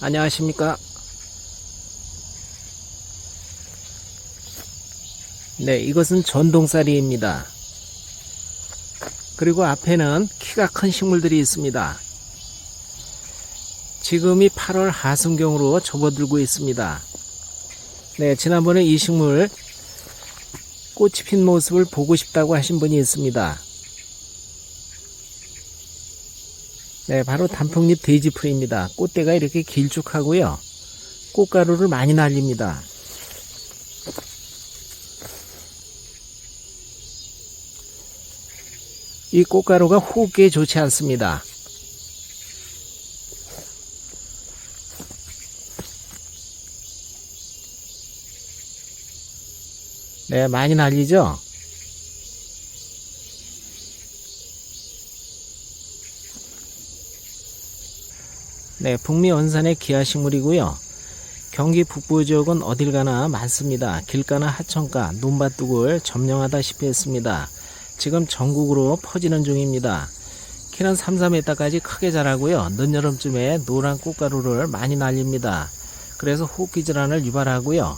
안녕하십니까. 네, 이것은 전동사리입니다. 그리고 앞에는 키가 큰 식물들이 있습니다. 지금이 8월 하순경으로 접어들고 있습니다. 네, 지난번에 이 식물 꽃이 핀 모습을 보고 싶다고 하신 분이 있습니다. 네, 바로 단풍잎 돼지풀입니다. 꽃대가 이렇게 길쭉하고요. 꽃가루를 많이 날립니다. 이 꽃가루가 호흡기에 좋지 않습니다. 네, 많이 날리죠? 네, 북미 원산의 기아 식물이고요. 경기 북부 지역은 어딜 가나 많습니다. 길가나 하천가, 논밭둑을 점령하다시피 했습니다. 지금 전국으로 퍼지는 중입니다. 키는 3, 4m까지 크게 자라고요. 늦여름쯤에 노란 꽃가루를 많이 날립니다. 그래서 호흡기 질환을 유발하고요.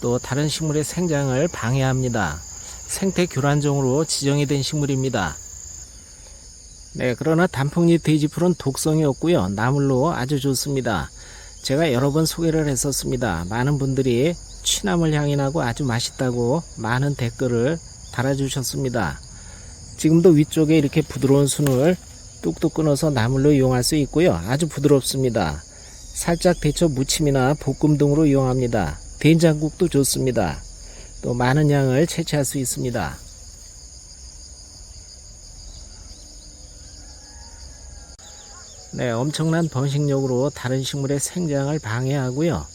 또 다른 식물의 생장을 방해합니다. 생태 교란종으로 지정이 된 식물입니다. 네, 그러나 단풍잎 돼지풀은 독성이 없고요. 나물로 아주 좋습니다. 제가 여러 번 소개를 했었습니다. 많은 분들이 취나물 향이 나고 아주 맛있다고 많은 댓글을 달아주셨습니다. 지금도 위쪽에 이렇게 부드러운 순을 뚝뚝 끊어서 나물로 이용할 수 있고요. 아주 부드럽습니다. 살짝 데쳐 무침이나 볶음 등으로 이용합니다. 된장국도 좋습니다. 또 많은 양을 채취할 수 있습니다. 네, 엄청난 번식력으로 다른 식물의 생장을 방해하고요.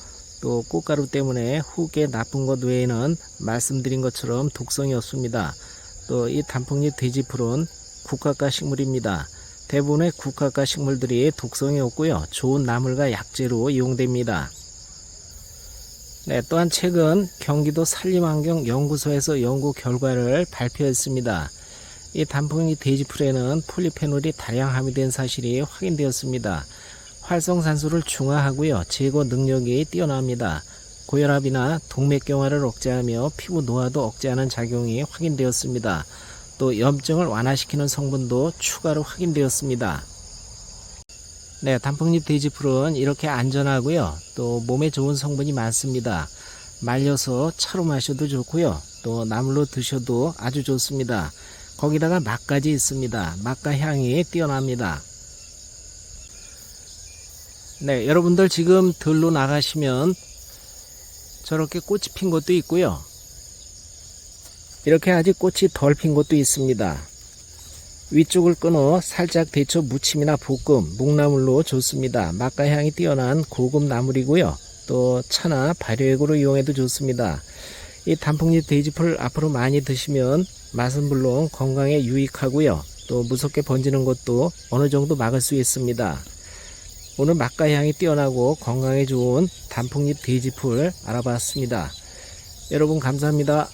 또 꽃가루 때문에 후계 나쁜 것 외에는 말씀드린 것처럼 독성이 없습니다. 또 이 단풍잎 돼지풀은 국화과 식물입니다. 대부분의 국화과 식물들이 독성이 없고요. 좋은 나물과 약재로 이용됩니다. 네, 또한 최근 경기도 산림환경연구소에서 연구 결과를 발표했습니다. 이 단풍잎 돼지풀에는 폴리페놀이 다량 함유된 사실이 확인되었습니다. 활성산소를 중화하고요. 제거 능력이 뛰어납니다. 고혈압이나 동맥경화를 억제하며 피부 노화도 억제하는 작용이 확인되었습니다. 또 염증을 완화시키는 성분도 추가로 확인되었습니다. 네, 단풍잎 돼지풀은 이렇게 안전하고요. 또 몸에 좋은 성분이 많습니다. 말려서 차로 마셔도 좋고요. 또 나물로 드셔도 아주 좋습니다. 거기다가 맛까지 있습니다. 맛과 향이 뛰어납니다. 네, 여러분들 지금 들로 나가시면 저렇게 꽃이 핀 것도 있고요. 이렇게 아직 꽃이 덜 핀 것도 있습니다. 위쪽을 끊어 살짝 데쳐 무침이나 볶음, 묵나물로 좋습니다. 맛과 향이 뛰어난 고급 나물이고요. 또 차나 발효액으로 이용해도 좋습니다. 이 단풍잎 돼지풀 앞으로 많이 드시면 맛은 물론 건강에 유익하고요. 또 무섭게 번지는 것도 어느 정도 막을 수 있습니다. 오늘 맛과 향이 뛰어나고 건강에 좋은 단풍잎 돼지풀 알아봤습니다. 여러분 감사합니다.